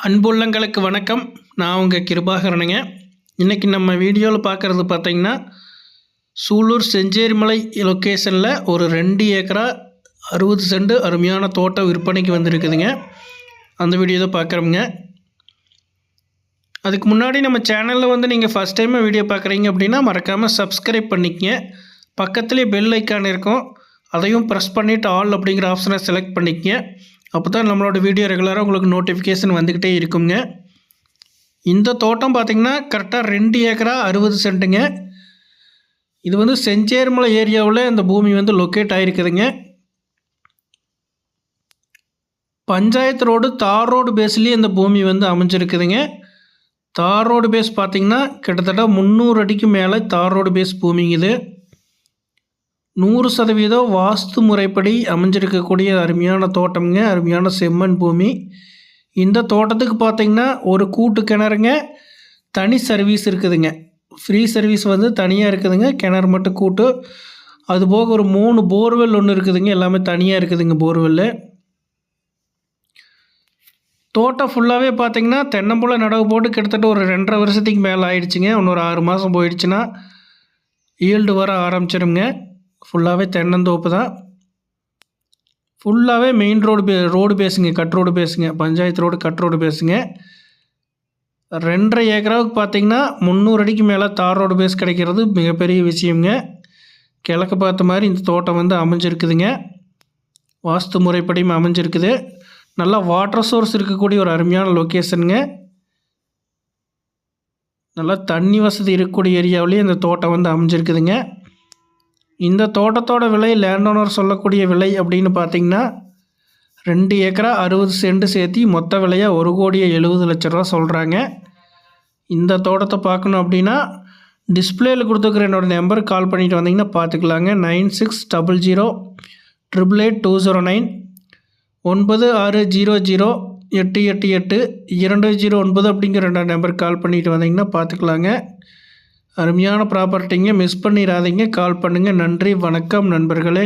அன்புள்ளங்களுக்கு வணக்கம். நான் உங்கள் கிருபாகரனுங்க. இன்றைக்கி நம்ம வீடியோவில் பார்க்குறது பார்த்திங்கன்னா சூலூர் செஞ்சேரிமலை லொக்கேஷனில் ஒரு ரெண்டு ஏக்கரா அறுபது செண்டு அருமையான தோட்டம் விற்பனைக்கு வந்திருக்குதுங்க. அந்த வீடியோ தான் பார்க்குறோங்க அதுக்கு முன்னாடி நம்ம சேனலில் வந்து நீங்கள் ஃபஸ்ட் டைமாக வீடியோ பார்க்குறீங்க அப்படின்னா மறக்காமல் சப்ஸ்கிரைப் பண்ணிக்கங்க. பக்கத்துலேயே பெல் ஐக்கான் இருக்கும். அதையும் ப்ரெஸ் பண்ணிவிட்டு ஆல் அப்படிங்கிற ஆப்ஷனை செலக்ட் பண்ணிக்கங்க. அப்போ தான் நம்மளோட வீடியோ ரெகுலராக உங்களுக்கு நோட்டிஃபிகேஷன் வந்துக்கிட்டே இருக்குங்க. இந்த தோட்டம் பார்த்திங்கன்னா கரெக்டாக ரெண்டு ஏக்கரா அறுபது சென்ட்டுங்க. இது வந்து செஞ்சேர்மலை ஏரியாவில் இந்த பூமி வந்து லொக்கேட் ஆகிருக்குதுங்க பஞ்சாயத்து ரோடு தார் ரோடு பேஸ்லேயே இந்த பூமி வந்து அமைஞ்சிருக்குதுங்க. தார் ரோடு பேஸ் பார்த்திங்கன்னா கிட்டத்தட்ட முந்நூறு அடிக்கு மேலே தார் ரோடு பேஸ் பூமிங்க இது. நூறு சதவீதம் வாஸ்து முறைப்படி அமைஞ்சிருக்கக்கூடிய அருமையான தோட்டம்ங்க அருமையான செம்மண் பூமி. இந்த தோட்டத்துக்கு பார்த்திங்கன்னா ஒரு கூட்டு கிணறுங்க தனி சர்வீஸ் இருக்குதுங்க. ஃப்ரீ சர்வீஸ் வந்து தனியாக இருக்குதுங்க கிணறு மட்டும் கூட்டு. அதுபோக ஒரு மூணு போர்வெல் ஒன்று இருக்குதுங்க எல்லாமே தனியாக இருக்குதுங்க போர்வெல்லு. தோட்டம் ஃபுல்லாகவே பார்த்திங்கன்னா தென்னம்புல நடவு போட்டு கிட்டத்தட்ட ஒரு ரெண்டரை வருஷத்துக்கு மேலே ஆயிடுச்சுங்க இன்னொரு ஆறு மாதம் போயிடுச்சுன்னா ஈல்டு வர ஆரம்பிச்சிருங்க ஃபுல்லாகவே தென்னந்தோப்பு தான். ஃபுல்லாகவே மெயின் ரோடு பே ரோடு பேசுங்க கட் ரோடு பேசுங்க பஞ்சாயத்து ரோடு கட் ரோடு பேசுங்க. ரெண்டரை ஏக்கராவுக்கு பார்த்தீங்கன்னா முந்நூறு அடிக்கு மேலே தார் ரோடு பேஸ் கிடைக்கிறது மிகப்பெரிய விஷயங்க கிழக்கு பார்த்த மாதிரி இந்த தோட்டம் வந்து அமைஞ்சிருக்குதுங்க. வாஸ்து முறைப்படியும் அமைஞ்சிருக்குது. நல்லா வாட்டர் சோர்ஸ் இருக்கக்கூடிய ஒரு அருமையான லொக்கேஷனுங்க நல்லா தண்ணி வசதி இருக்கக்கூடிய ஏரியாவிலேயே இந்த தோட்டம் வந்து அமைஞ்சிருக்குதுங்க. இந்த தோட்டத்தோட விலை லேண்ட் ஓனர் சொல்லக்கூடிய விலை அப்படின்னு பார்த்தீங்கன்னா ரெண்டு ஏக்கரா அறுபது சென்ட் சேர்த்தி மொத்த விலையாக ஒரு கோடியே எழுபது லட்ச ரூபா சொல்கிறாங்க இந்த தோட்டத்தை பார்க்கணும் அப்படின்னா டிஸ்பிளேயில் கொடுத்துருக்குற என்னோடய நம்பருக்கு கால் பண்ணிட்டு வந்தீங்கன்னா பார்த்துக்கலாங்க. Nine six double zero triple eight two zero nine ஒன்பது ஆறு ஜீரோ ஜீரோ எட்டு எட்டு எட்டு இரண்டு ஜீரோ ஒன்பது அப்படிங்கிற ரெண்டாம் நம்பருக்கு கால் பண்ணிட்டு வந்தீங்கன்னா பார்த்துக்கலாங்க. அருமையான ப்ராப்பர்ட்டிங்க மிஸ் பண்ணிடாதீங்க கால் பண்ணுங்கள் நன்றி. வணக்கம் நண்பர்களே.